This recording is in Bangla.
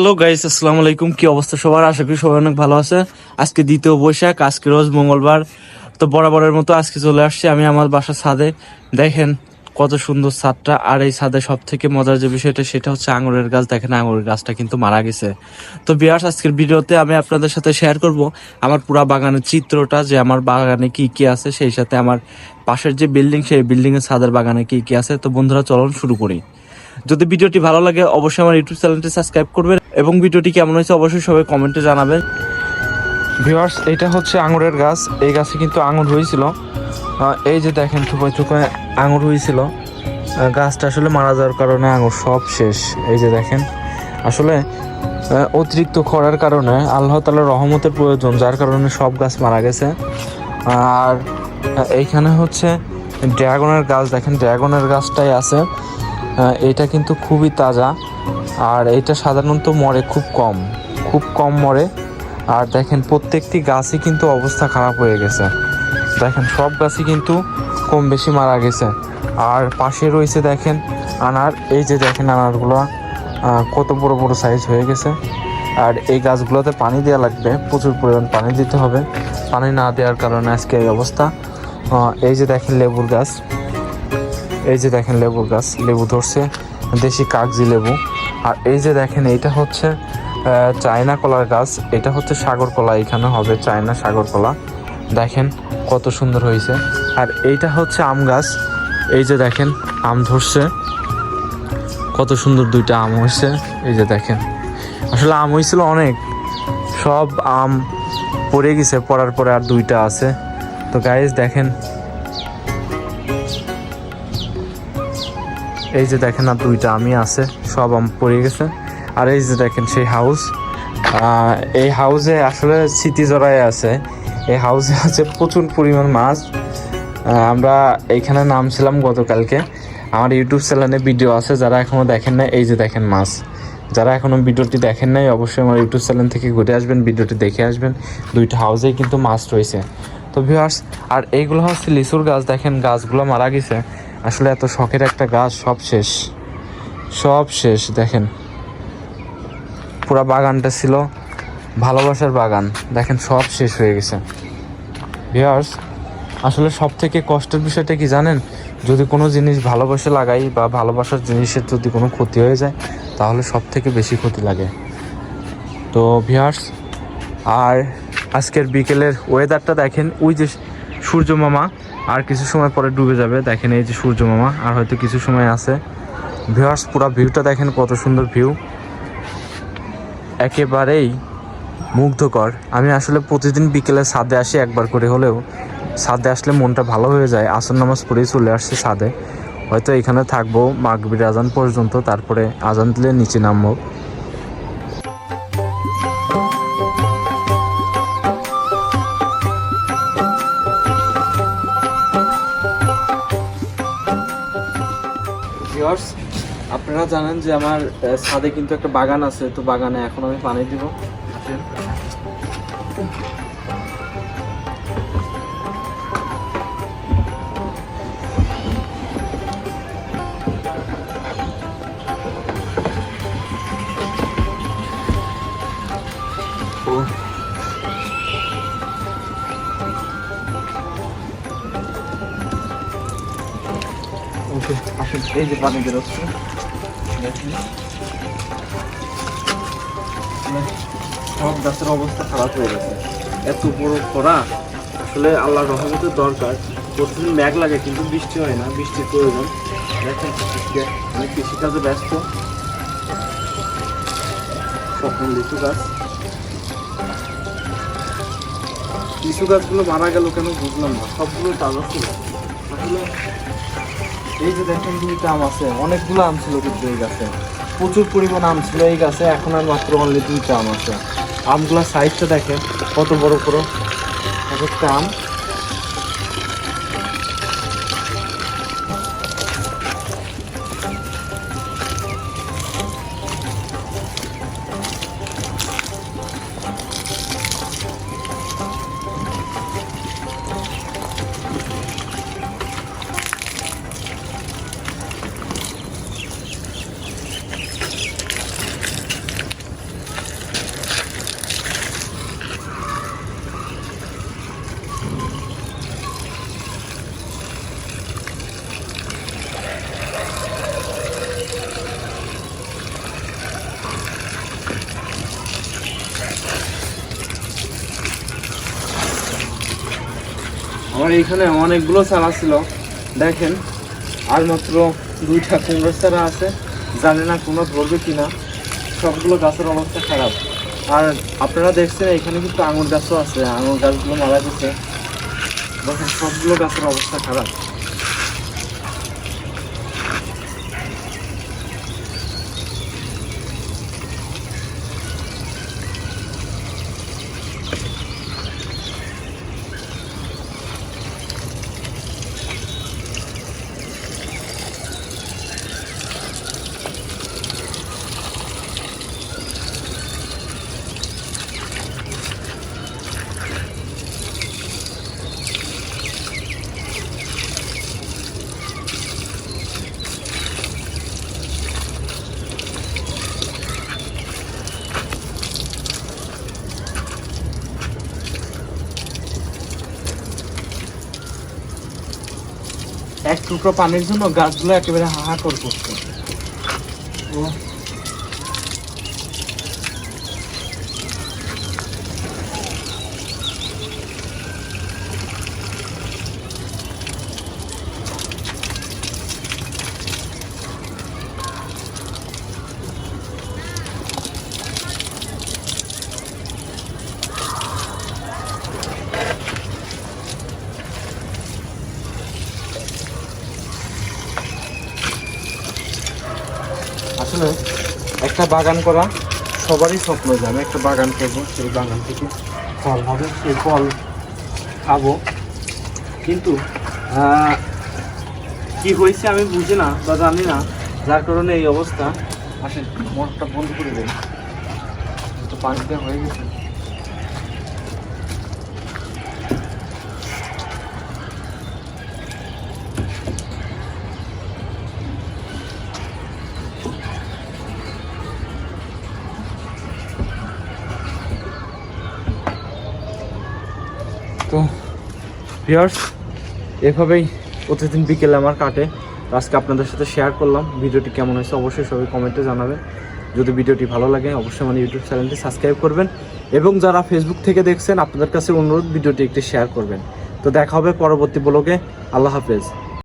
হ্যালো গাইস, আসসালামু আলাইকুম। কি অবস্থা সবার? আশা করি সবাই অনেক ভালো আছে। আজকে দ্বিতীয় বৈশাখ, আজকে রোজ মঙ্গলবার। তো বরাবরের মতো আজকে চলে আসছি আমি আমার বাসার ছাদে। দেখেন কত সুন্দর ছাদটা, আর এই ছাদে সব থেকে মজার যে বিষয়টা সেটা হচ্ছে আঙুরের গাছ। দেখেন আঙুরের গাছটা কিন্তু মারা গেছে। তো বিয়ার্স, আজকের ভিডিওতে আমি আপনাদের সাথে শেয়ার করব আমার পুরা বাগানের চিত্রটা, যে আমার বাগানে কি কি আছে, সেই সাথে আমার পাশের যে বিল্ডিং সেই বিল্ডিং এর ছাদের বাগানে কি কি আছে। তো বন্ধুরা, চলুন শুরু করি। যদি ভিডিওটি ভালো লাগে, অবশ্যই আমার ইউটিউব চ্যানেলটি সাবস্ক্রাইব করবেন। এবং ভিডিওটি কেমন হয়েছে, অবশ্যই সবাই কমেন্টে জানাবেন। ভিউয়ার্স, এটা হচ্ছে আঙুরের গাছ। এই গাছে কিন্তু আঙুর হয়েছিল। এই যে দেখেন, থুপায় থুপায় আঙুর হয়েছিল। গাছটা আসলে মারা যাওয়ার কারণে আঙুর সব শেষ। এই যে দেখেন, আসলে অতিরিক্ত খরার কারণে আল্লাহ তালার রহমতের প্রয়োজন, যার কারণে সব গাছ মারা গেছে। আর এইখানে হচ্ছে ড্রাগনের গাছ। দেখেন, ড্রাগনের গাছটাই আছে। এটা কিন্তু খুবই তাজা। আর এটা সাধারণত মরে খুব কম খুব কম মরে। আর দেখেন, প্রত্যেকটি গাছই কিন্তু অবস্থা খারাপ হয়ে গেছে। দেখেন, সব গাছই কিন্তু কম বেশি মারা গেছে। আর পাশে রয়েছে, দেখেন, আনার। এই যে দেখেন আনারগুলো কত বড় বড় সাইজ হয়ে গেছে। আর এই গাছগুলোতে পানি দেওয়া লাগবে, প্রচুর পরিমাণ পানি দিতে হবে। পানি না দেওয়ার কারণে আজকে এই অবস্থা। এই যে দেখেন লেবুর গাছ। এই যে দেখেন লেবুর গাছ, লেবু ধরছে, দেশি কাগজি লেবু। আর এই যে দেখেন, এইটা হচ্ছে চায়না কলার গাছ, এটা হচ্ছে সাগর কলা, এখানে হবে চায়না সাগর কলা। দেখেন কত সুন্দর হয়েছে। আর এইটা হচ্ছে আম গাছ, এই যে দেখেন, আম ধরছে। কত সুন্দর দুইটা আম হয়েছে, এই যে দেখেন। আসলে আম হয়েছিল অনেক, সব আম পড়ে গেছে, পড়ার পরে আর দুইটা আছে। তো গাইজ দেখেন এই যে দেখেন আর দুইটা আমি আছে, সব আম পড়ে গেছে। আর এই যে দেখেন সেই হাউস এই হাউসে আসলে স্মৃতি জড়ায় আছে। এই হাউসে আছে প্রচুর পরিমাণ মাছ। আমরা এইখানে নামছিলাম গতকালকে। আমার ইউটিউব চ্যানেলে ভিডিও আছে, যারা এখনও দেখেন না এই যে দেখেন মাছ। যারা এখনও ভিডিওটি দেখেন নাই, অবশ্যই আমার ইউটিউব চ্যানেল থেকে ঘুরে আসবেন, ভিডিওটি দেখে আসবেন। দুইটা হাউসেই কিন্তু মাছ রয়েছে। তো ভিউয়ার্স আর এইগুলো হচ্ছে লিচুর গাছ। দেখেন গাছগুলো মারা গেছে। আসলে এত শখের একটা গাছ সব শেষ। সব শেষ, দেখেন। পুরা বাগানটা ছিল ভালোবাসার বাগান। দেখেন, সব শেষ হয়ে গেছে। ভিউয়ার্স, আসলে সব থেকে কষ্টের বিষয়টা কি জানেন? যদি কোনো জিনিস ভালোবাসে লাগাই বা ভালোবাসার জিনিসের যদি কোনো ক্ষতি হয়ে যায়, তাহলে সব থেকে বেশি ক্ষতি লাগে। তো ভিউয়ার্স, আর আজকের বিকেলের ওয়েদারটা দেখেন, ওই যে সূর্য মামা, আর কিছু সময় পরে ডুবে যাবে, দেখেন এই যে সূর্য মামা, আর হয়তো কিছু সময় আছে। ভিউয়ার্স পুরো ভিউটা দেখেন কত সুন্দর ভিউ একেবারেই মুগ্ধকর। আমি আসলে প্রতিদিন বিকেলে ছাদে আসি একবার করে হলেও। ছাদে আসলে মনটা ভালো হয়ে যায়। আসর নামাজ পড়েই চলে আসছে সাদে হয়তো এখানে থাকব মাগবির আজান পর্যন্ত, তারপরে আজান দিলে নিচে নামবো। ভিউয়ার্স আপনারা জানেন যে আমার ছাদে কিন্তু একটা বাগান আছে, তো বাগানে এখন আমি পানি দিব। এই যে পানি বেরোচ্ছে দেখেন সব গাছের অবস্থা খারাপ হয়ে গেছে। এত বড় খরা, আসলে আল্লাহ রহমতের দরকার। প্রতিদিন ম্যাগ লাগে, কিন্তু বৃষ্টি হয় না, বৃষ্টির প্রয়োজন। দেখেন আমি কৃষিকাজে ব্যস্ত। স্বপ্ন লিচু গাছ। লিচু গাছগুলো মারা গেল কেন বুঝলাম না। সবগুলো তাজা ছিল। আসলে এই যে দেখেন দুইটা আম আছে, অনেকগুলো আম ছিল কিন্তু এই গাছে। প্রচুর পরিমাণ আম ছিল এই গাছে, এখন আর মাত্র অনলি দুইটা আম আছে। আমগুলোর সাইজটা দেখেন, কত বড় বড়। এক একটা আম আমার এইখানে অনেকগুলো চারা ছিল দেখেন, আর মাত্র দুইটা কুমড়োর চারা আছে। জানে না কোনো ধরবে কিনা। সবগুলো গাছের অবস্থা খারাপ। আর আপনারা দেখছেন, এখানে কিন্তু আঙুর গাছও আছে। আঙুর গাছগুলো মারা গেছে। দেখেন, সবগুলো গাছের অবস্থা খারাপ। এক টুকরো পানির জন্য গাছগুলো একেবারে হাহাকর করছে আসলে একটা বাগান করা, সবারই স্বপ্ন যে আমি একটা বাগান করব, সেই বাগান থেকে ফল হবে, সেই ফল খাব। কিন্তু কি হয়েছে আমি বুঝি না বা জানি না, যার কারণে এই অবস্থা। আসেন মোটরটা বন্ধ করে দেন। তো পানিতে হয়ে গেছে। ভিউয়ার্স, এভাবেই প্রতিদিন বিকেলে আমার কাটে। আজকে আপনাদের সাথে শেয়ার করলাম। ভিডিওটি কেমন হয়েছে অবশ্যই সবাই কমেন্টে জানাবেন। যদি ভিডিওটি ভালো লাগে, অবশ্যই আমার ইউটিউব চ্যানেলটি সাবস্ক্রাইব করবেন। এবং যারা ফেসবুক থেকে দেখছেন, আপনাদের কাছে অনুরোধ, ভিডিওটি একটি শেয়ার করবেন। তো দেখা হবে পরবর্তী ব্লগে আল্লাহ হাফেজ।